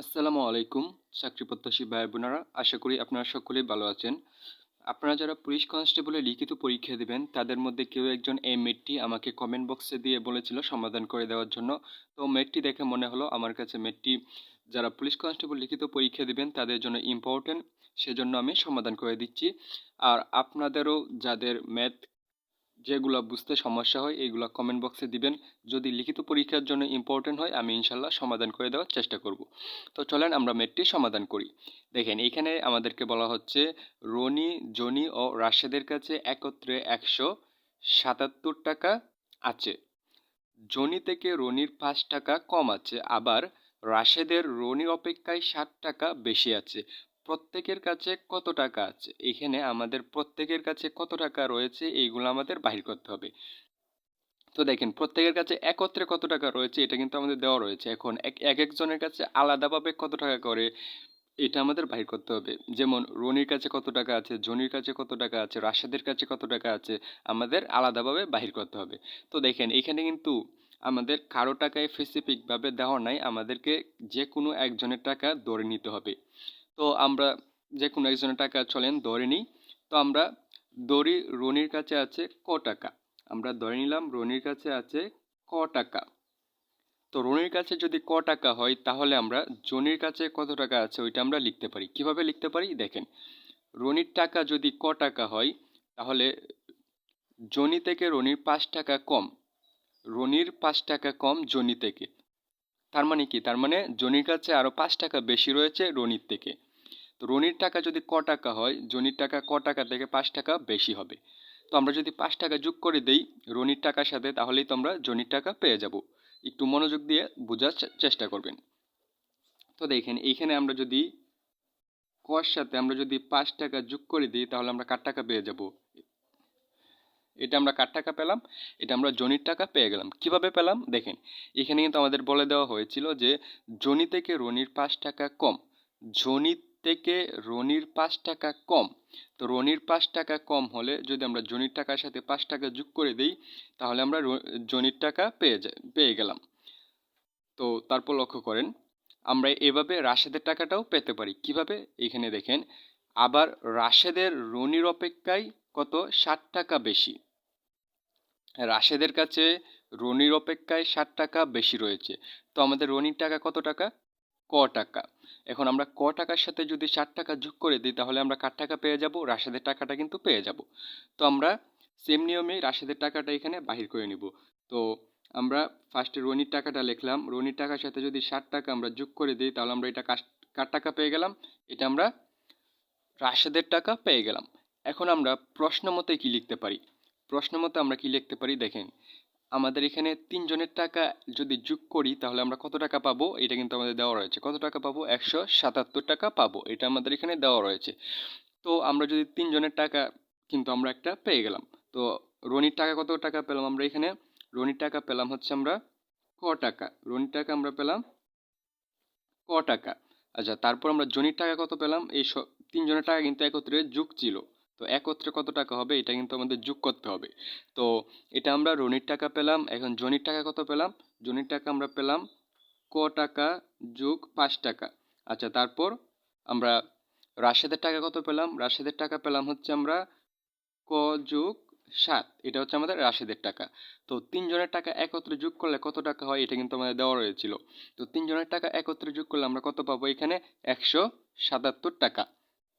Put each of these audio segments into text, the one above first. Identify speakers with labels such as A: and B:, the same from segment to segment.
A: আসসালামু আলাইকুম, চাকরি প্রত্যাশী ভাই বোনেরা। আশা করি আপনারা সকলেই ভালো আছেন। আপনারা যারা পুলিশ কনস্টেবলের লিখিত পরীক্ষা দেবেন, তাদের মধ্যে কেউ একজন এই মেটটি আমাকে কমেন্ট বক্সে দিয়ে বলেছিল সমাধান করে দেওয়ার জন্য। তো মেটটি দেখে মনে হলো আমার কাছে মেটটি যারা পুলিশ কনস্টেবল লিখিত পরীক্ষা দিবেন, তাদের জন্য ইম্পর্টেন্ট সেজন্য আমি সমাধান করে দিচ্ছি। আর আপনাদেরও যাদের ম্যাথ যেগুলো বুঝতে সমস্যা হয় এইগুলো কমেন্ট বক্সে দিবেন। যদি লিখিত পরীক্ষার জন্য ইম্পর্টেন্ট হয়, আমি ইনশাল্লাহ সমাধান করে দেওয়ার চেষ্টা করব। তো চলেন আমরা মেটটি সমাধান করি। দেখেন, এখানে আমাদেরকে বলা হচ্ছে, রনি, জনি ও রাশেদের কাছে একত্রে একশো সাতাত্তর টাকা আছে। জনি থেকে রনির পাঁচ টাকা কম আছে, আবার রাশেদের রনির অপেক্ষায় ষাট টাকা বেশি আছে। প্রত্যেকের কাছে কত টাকা আছে? এখানে আমাদের প্রত্যেকের কাছে কত টাকা রয়েছে? এইগুলো আমাদের বাহির করতে হবে। তো দেখেন, প্রত্যেকের কাছে একত্রে কত টাকা রয়েছে? এটা কিন্তু আমাদের দেওয়া রয়েছে। এখন এক এক একজনের কাছে আলাদাভাবে কত টাকা করে, এটা আমাদের বাহির করতে হবে। যেমন রনির কাছে কত টাকা আছে, জনির কাছে কত টাকা আছে, রাশেদের কাছে কত টাকা আছে, আমাদের আলাদাভাবে বাহির করতে হবে। তো দেখেন, এখানে কিন্তু আমাদের কারও টাকায় স্পেসিফিকভাবে দেওয়া নাই। আমাদেরকে যে কোনো একজনের টাকা ধরে নিতে হবে। তো আমরা যে কোনো একজনের টাকা চলেন, ধরে নিই। তো আমরা দড়ি রনির কাছে আছে ক টাকা। আমরা ধরে নিলাম রনির কাছে আছে ক টাকা। তো রনির কাছে যদি ক টাকা হয়, তাহলে আমরা জনির কাছে কত টাকা আছে ওইটা আমরা লিখতে পারি। কীভাবে লিখতে পারি? দেখেন, রনির টাকা যদি ক টাকা হয়, তাহলে জনি থেকে রনির পাঁচ টাকা কম। রনির পাঁচ টাকা কম, জনি থেকে। তার মানে কি? তার মানে জনির কাছে আরও পাঁচ টাকা বেশি রয়েছে রনির থেকে। তো রনির টাকা যদি ক টাকা হয়, জনির টাকা ক টাকা থেকে পাঁচ টাকা বেশি হবে। তো আমরা যদি পাঁচ টাকা যোগ করে দেই রনির টাকার সাথে, তাহলেই তো আমরা জনির টাকা পেয়ে যাব। একটু মনোযোগ দিয়ে বোঝার চেষ্টা করবেন। তো দেখেন, এইখানে আমরা যদি কর সাথে আমরা যদি পাঁচ টাকা যোগ করে দিই, তাহলে আমরা কার টাকা পেয়ে যাব? এটা আমরা কার টাকা পেলাম? এটা আমরা জনির টাকা পেয়ে গেলাম। কীভাবে পেলাম? দেখেন, এখানে কিন্তু আমাদের বলে দেওয়া হয়েছিল যে, জনি থেকে রনির পাঁচ টাকা কম। জনি থেকে রনির পাঁচ টাকা কম। তো রনির পাঁচ টাকা কম হলে যদি আমরা জনির টাকার সাথে পাঁচ টাকা যোগ করে দিই, তাহলে আমরা জনির টাকা পেয়ে যাই পেয়ে গেলাম। তো তারপর লক্ষ্য করেন, আমরা এভাবে রাশেদের টাকাটাও পেতে পারি। কীভাবে? এখানে দেখেন, আবার রাশেদের রনির অপেক্ষায় কত? ষাট টাকা বেশি। রাশেদের কাছে রনির অপেক্ষায় ষাট টাকা বেশি রয়েছে। তো আমাদের রনির টাকা কত টাকা? ক টাকা। এখন আমরা ক টাকার সাথে যদি ষাট টাকা যোগ করে দিই, তাহলে আমরা কার টাকা পেয়ে যাব? রাশেদের টাকাটা কিন্তু পেয়ে যাব। তো আমরা সেম নিয়মেই রাশেদের টাকাটা এখানে বাহির করে নিব। তো আমরা ফার্স্টে রনির টাকাটা লিখলাম। রনির টাকার সাথে যদি ষাট টাকা আমরা যোগ করে দিই, তাহলে আমরা এটা কার টাকা পেয়ে গেলাম? এটা আমরা রাশেদের টাকা পেয়ে গেলাম। এখন আমরা প্রশ্ন মতে কী লিখতে পারি? প্রশ্ন মতে আমরা কি লিখতে পারি? দেখেন, আমাদের এখানে তিনজনের টাকা যদি যোগ করি, তাহলে আমরা কত টাকা পাবো? এটা কিন্তু আমাদের দেওয়া রয়েছে। কত টাকা পাবো? একশো সাতাত্তর টাকা পাবো। এটা আমাদের এখানে দেওয়া রয়েছে। তো আমরা যদি তিনজনের টাকা কিন্তু আমরা একটা পেয়ে গেলাম। তো রনির টাকা কত টাকা পেলাম আমরা এখানে? রনির টাকা পেলাম হচ্ছে আমরা ক টাকা। রনির টাকা আমরা পেলাম ক টাকা। আচ্ছা তারপর আমরা জনির টাকা কত পেলাম? এই তিনজনের টাকা কিন্তু একত্রে যুগ ছিল। তো একত্রে কত টাকা হবে? এটা কিন্তু আমাদের যোগ করতে হবে। তো এটা আমরা রনির টাকা পেলাম, এখন জনির টাকা কত পেলাম? জনির টাকা আমরা পেলাম ক টাকা যোগ পাঁচ টাকা। আচ্ছা তারপর আমরা রাশেদের টাকা কত পেলাম? রাশেদের টাকা পেলাম হচ্ছে আমরা ক যোগ সাত। এটা হচ্ছে আমাদের রাশেদের টাকা। তো তিনজনের টাকা একত্রে যোগ করলে কত টাকা হয়? এটা কিন্তু আমাদের দেওয়া রয়েছিল। তো তিনজনের টাকা একত্রে যোগ করলে আমরা কত পাবো? এখানে একশো সাতাত্তর টাকা।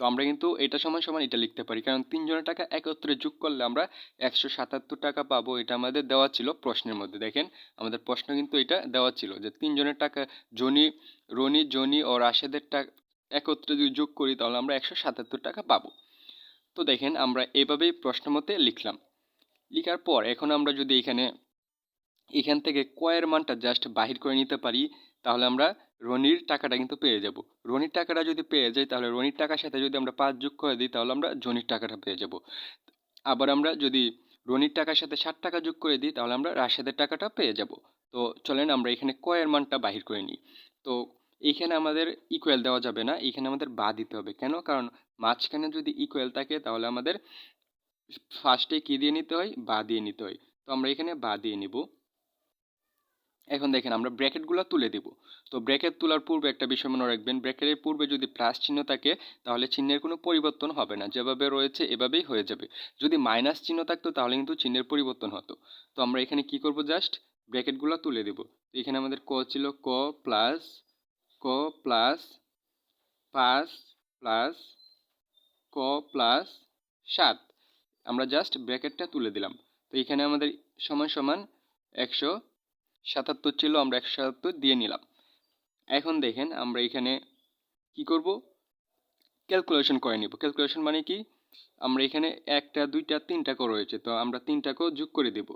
A: তো আমরা কিন্তু এটা সমান সমান এটা লিখতে পারি। কারণ তিনজনের টাকা একত্রে যোগ করলে আমরা একশো সাতাত্তর টাকা পাবো। এটা আমাদের দেওয়া ছিল প্রশ্নের মধ্যে। দেখেন, আমাদের প্রশ্ন কিন্তু এটা দেওয়া ছিল যে তিনজনের টাকা জনি, রনি, জনি ও রাশেদের টাকা একত্রে যদি যোগ করি তাহলে আমরা একশো সাতাত্তর টাকা পাবো। তো দেখেন, আমরা এভাবেই প্রশ্ন মতে লিখলাম। লিখার পর এখন আমরা যদি এখানে, এখান থেকে কয়ের মানটা জাস্ট বাহির করে নিতে পারি। তাহলে আমরা রনির টাকাটা কিন্তু পেয়ে যাব। রনির টাকাটা যদি পেয়ে যাই, তাহলে রনির টাকার সাথে যদি আমরা পাঁচ যোগ করে দিই, তাহলে আমরা জনির টাকাটা পেয়ে যাব। আবার আমরা যদি রনির টাকার সাথে ষাট টাকা যোগ করে দিই, তাহলে আমরা রাশেদের টাকাটা পেয়ে যাব। তো চলেন আমরা এখানে কয়ের মানটা বাহির করে নিই। তো এইখানে আমাদের ইকুয়াল দেওয়া যাবে না এখানে আমাদের বা দিতে হবে। কেন? কারণ মাঝখানে যদি ইকুয়াল থাকে, তাহলে আমাদের ফার্স্টে কী দিয়ে নিতে হয়? বা দিয়ে নিতে হয়। তো আমরা এখানে বা দিয়ে নিব। এখন দেখেন আমরা ব্র্যাকেটগুলো তুলে দিব। তো ব্র্যাকেট তোলার পূর্বে একটা বিষয় মনে রাখবেন ব্র্যাকেটের পূর্বে যদি প্লাস চিহ্ন থাকে, তাহলে চিহ্নের কোনো পরিবর্তন হবে না। যেভাবে রয়েছে, এভাবেই হয়ে যাবে। যদি মাইনাস চিহ্ন থাকতো, তাহলে কিন্তু চিহ্নের পরিবর্তন হতো। তো আমরা এখানে কি করব জাস্ট ব্র্যাকেটগুলো তুলে দেব। এখানে আমাদের ক ছিল ক প্লাস ক প্লাস পাঁচ প্লাস ক প্লাস সাত। আমরা জাস্ট ব্র্যাকেটটা তুলে দিলাম। তো এখানে আমাদের সমান সমান একশো সাতাত্তর ছিল, আমরা একশো সাতাত্তর দিয়ে নিলাম। এখন দেখেন আমরা এখানে কি করব? ক্যালকুলেশন করে নিব। ক্যালকুলেশন মানে কি? আমরা এখানে একটা, দুইটা, তিনটা কো রয়েছে, তো আমরা তিনটাকেও যোগ করে দেব।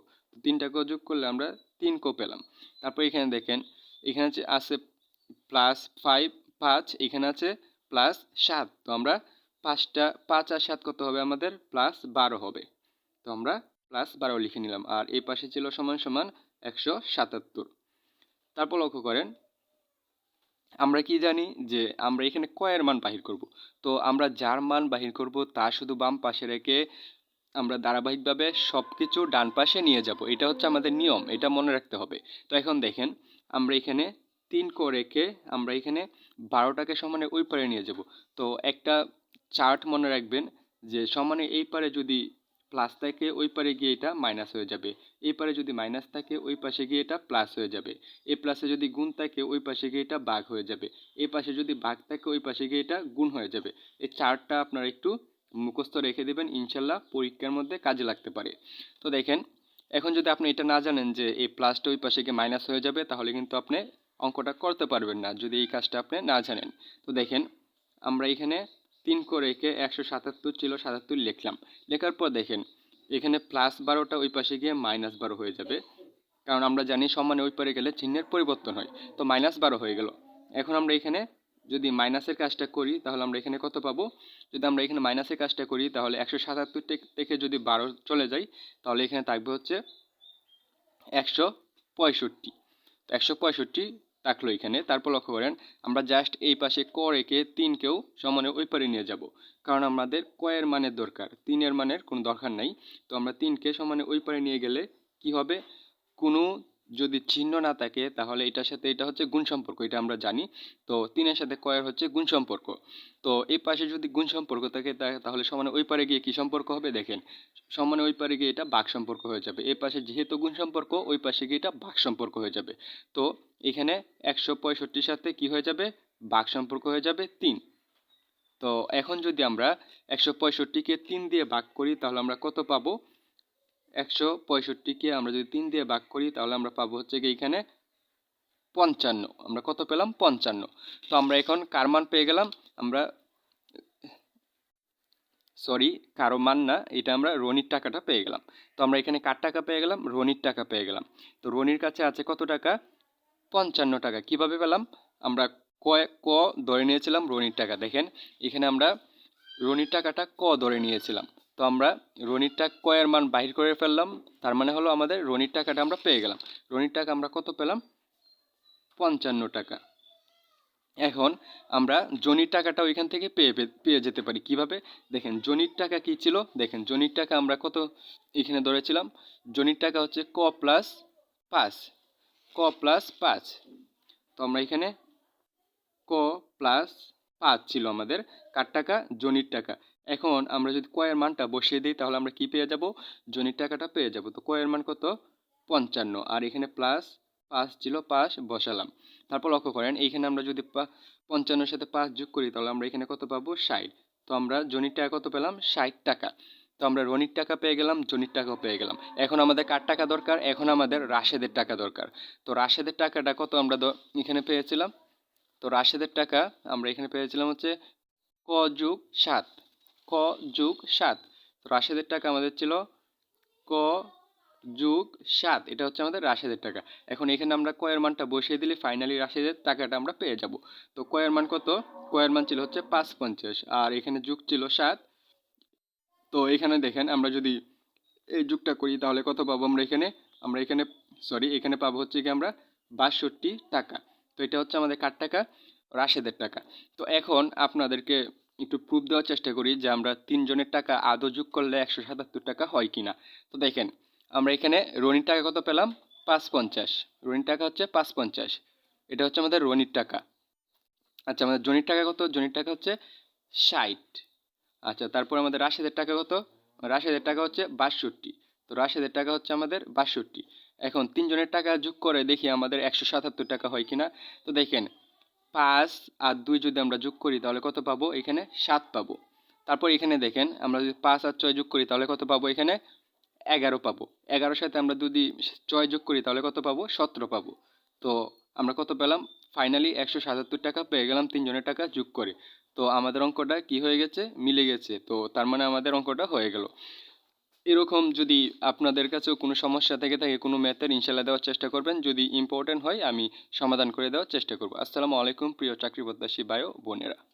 A: তিনটাকেও যোগ করলে আমরা তিন কো পেলাম। তারপর এখানে দেখেন, এখানে আছে আছে প্লাস ফাইভ পাঁচ, এখানে আছে প্লাস সাত। তো আমরা পাঁচটা, পাঁচ আর সাত কত হবে আমাদের? প্লাস বারো হবে। তো আমরা প্লাস বারো লিখে নিলাম। আর এই পাশে ছিল সমান সমান একশো সাতাত্তর। তারপর লক্ষ্য করেন, আমরা কি জানি যে আমরা এখানে কয়ের মান বাহির করব। তো আমরা যার মান বাহির করব তা শুধু বাম পাশে রেখে আমরা ধারাবাহিকভাবে সব কিছু ডান পাশে নিয়ে যাব। এটা হচ্ছে আমাদের নিয়ম, এটা মনে রাখতে হবে। তো এখন দেখেন, আমরা এখানে তিন কো রেখে আমরা এখানে বারোটাকে সমানে ওই পারে নিয়ে যাব। তো একটা চার্ট মনে রাখবেন যে সমানে এই পারে যদি প্লাস থাকে ওই পারে গিয়ে এটা মাইনাস হয়ে যাবে। এই পারে যদি মাইনাস থাকে, ওই পাশে গিয়ে এটা প্লাস হয়ে যাবে। এই প্লাসে যদি গুণ থাকে, ওই পাশে গিয়ে এটা বাঘ হয়ে যাবে। এই পাশে যদি বাঘ থাকে, ওই পাশে গিয়ে এটা গুণ হয়ে যাবে। এই চার্টটা আপনারা একটু মুখস্থ রেখে দেবেন, ইনশাল্লাহ পরীক্ষার মধ্যে কাজে লাগতে পারে। তো দেখেন, এখন যদি আপনি এটা না জানেন যে এই প্লাসটা ওই পাশে গিয়ে মাইনাস হয়ে যাবে, তাহলে কিন্তু আপনি অঙ্কটা করতে পারবেন না, যদি এই কাজটা আপনি না জানেন। তো দেখেন, আমরা এখানে তিন করে রেখে একশো সাতাত্তর ছিল, সাতাত্তর লিখলাম। লেখার পর দেখেন, এখানে প্লাস বারোটা ওই পাশে গিয়ে মাইনাস বারো হয়ে যাবে। কারণ আমরা জানি সমানে ওই পারে গেলে চিহ্নের পরিবর্তন হয়। তো মাইনাস বারো হয়ে গেল। এখন আমরা এখানে যদি মাইনাসের কাজটা করি, তাহলে আমরা এখানে কত পাবো? যদি আমরা এখানে মাইনাসের কাজটা করি, তাহলে একশো সাতাত্তর থেকে যদি বারো চলে যাই, তাহলে এখানে থাকবে হচ্ছে একশো পঁয়ষট্টি। একশো পঁয়ষট্টি থাকল এখানে। তারপর লক্ষ্য করেন, আমরা জাস্ট এই পাশে ক রেখে তিনকেও সমানে ওই পারে নিয়ে যাব। কারণ আমাদের কয়ের মানের দরকার তিনের মানের কোনো দরকার নাই। তো আমরা তিনকে সমানে ওই পারে নিয়ে গেলে কি হবে? কোনো যদি চিহ্ন না থাকে, তাহলে এটার সাথে এটা হচ্ছে গুণ সম্পর্ক, এটা আমরা জানি। তো তিনের সাথে কয়ের হচ্ছে গুণ সম্পর্ক। তো এই পাশে যদি গুণ সম্পর্ক থাকে তাহলে সমানে ওই পারে গিয়ে কি সম্পর্ক হবে? দেখেন, সমানে ওই পারে গিয়ে এটা বাঘ সম্পর্ক হয়ে যাবে। এই পাশে যেহেতু গুণ সম্পর্ক, ওই পাশে গিয়ে এটা বাঘ সম্পর্ক হয়ে যাবে। তো এখানে একশো পঁয়ষট্টির সাথে কি হয়ে যাবে? বাঘ সম্পর্ক হয়ে যাবে তিন। তো এখন যদি আমরা একশো পঁয়ষট্টিকে তিন দিয়ে ভাগ করি, তাহলে আমরা কত পাবো? একশো পঁয়ষট্টিকে আমরা যদি তিন দিয়ে ভাগ করি, তাহলে আমরা পাবো হচ্ছে কি এখানে পঞ্চান্ন। আমরা কত পেলাম? পঞ্চান্ন। তো আমরা এখন কার মান পেয়ে গেলাম? আমরা সরি কারও মান না, এটা আমরা রনির টাকাটা পেয়ে গেলাম। তো আমরা এখানে কার টাকা পেয়ে গেলাম? রনির টাকা পেয়ে গেলাম। তো রনির কাছে আছে কত টাকা? পঞ্চান্ন টাকা। কীভাবে পেলাম? আমরা কয় ক ধরে নিয়েছিলাম রনির টাকা। দেখেন, এখানে আমরা রনির টাকাটা ক ধরে নিয়েছিলাম। তো আমরা রনির টাকা কয়ের মান বাহির করে ফেললাম, তার মানে হলো আমাদের রনির টাকাটা আমরা পেয়ে গেলাম। রনির টাকা আমরা কত পেলাম? পঞ্চান্ন টাকা। এখন আমরা জনির টাকাটা ওইখান থেকে পেয়ে পেয়ে যেতে পারি। কীভাবে? দেখেন, জনির টাকা কি ছিল? দেখেন, জনির টাকা আমরা কত এখানে ধরেছিলাম? জনির টাকা হচ্ছে ক প্লাস পাঁচ। ক প্লাস পাঁচ। তো আমরা এখানে ক প্লাস পাঁচ ছিল আমাদের। কার টাকা? জনির টাকা। এখন আমরা যদি কয়ের মানটা বসিয়ে দিই, তাহলে আমরা কি পেয়ে যাব? জনির টাকাটা পেয়ে যাব। তো কয়ের মান কত? পঞ্চান্ন। আর এখানে প্লাস পাঁচ ছিল পাঁচ, বসালাম। তারপর লক্ষ্য করেন, এইখানে আমরা যদি পঞ্চান্নর সাথে পাঁচ যোগ করি, তাহলে আমরা এখানে কত পাবো? ষাট। তো আমরা জনির টাকা কত পেলাম? ষাট টাকা। তো আমরা রনির টাকা পেয়ে গেলাম, জনির টাকাও পেয়ে গেলাম। এখন আমাদের কার টাকা দরকার? এখন আমাদের রাশেদের টাকা দরকার। তো রাশেদের টাকাটা কত আমরা এখানে পেয়েছিলাম? তো রাশেদের টাকা আমরা এখানে পেয়েছিলাম হচ্ছে ক যুগ সাত। ক যুগ সাত। তো রাশেদের টাকা আমাদের ছিল ক যুগ সাত। এটা হচ্ছে আমাদের রাশেদের টাকা। এখন এখানে আমরা কয়ের মানটা বসিয়ে দিলে ফাইনালি রাশেদের টাকাটা আমরা পেয়ে যাব। তো কয়ের মান কত? কয়ের মান ছিল হচ্ছে পাঁচ পঞ্চাশ। আর এখানে যুগ ছিল সাত। তো এখানে দেখেন আমরা যদি এই যুগটা করি তাহলে কত পাবো আমরা এখানে? আমরা এখানে সরি এখানে পাবো হচ্ছে কি আমরা বাষট্টি টাকা। তো এটা হচ্ছে আমাদের কার টাকা? রাশেদের টাকা। তো এখন আপনাদেরকে একটু প্রুফ দেওয়ার চেষ্টা করি যে আমরা তিনজনের টাকা আদৌ যোগ করলে একশো সাতাত্তর টাকা হয় কি না তো দেখেন, আমরা এখানে রনির টাকা কত পেলাম? পাঁচ পঞ্চাশ রনির টাকা হচ্ছে পাঁচ পঞ্চাশ এটা হচ্ছে আমাদের রনির টাকা। আচ্ছা আমাদের জনির টাকা কত? জনির টাকা হচ্ছে ষাট। আচ্ছা তারপর আমাদের রাশেদের টাকা কত? রাশেদের টাকা হচ্ছে বাষট্টি। তো রাশেদের টাকা হচ্ছে আমাদের বাষট্টি। এখন তিনজনের টাকা যোগ করে দেখি আমাদের একশো সাতাত্তর টাকা হয় কিনা। তো দেখেন, পাঁচ আর দুই যদি আমরা যোগ করি তাহলে কত পাবো? এখানে সাত পাবো। তারপর এখানে দেখেন, আমরা যদি পাঁচ আর ছয় যোগ করি তাহলে কত পাবো? এখানে এগারো পাবো। এগারোর সাথে আমরা যদি ছয় যোগ করি তাহলে কত পাবো? সতেরো পাবো। তো আমরা কত পেলাম? ফাইনালি একশো সাতাত্তর টাকা পেয়ে গেলাম তিনজনের টাকা যোগ করে। তো আমাদের অঙ্কটা কি হয়ে গেছে? মিলে গেছে। তো তার মানে আমাদের অঙ্কটা হয়ে গেল। এরকম যদি আপনাদের কাছেও কোনো সমস্যা থেকে থাকে, কোনো ম্যাথের ইনশাল্লাহ দেওয়ার চেষ্টা করবেন। যদি ইম্পর্টেন্ট হয়, আমি সমাধান করে দেওয়ার চেষ্টা করব। আসসালামু আলাইকুম, প্রিয় চাকরি প্রত্যাশী বায়ো বোনেরা।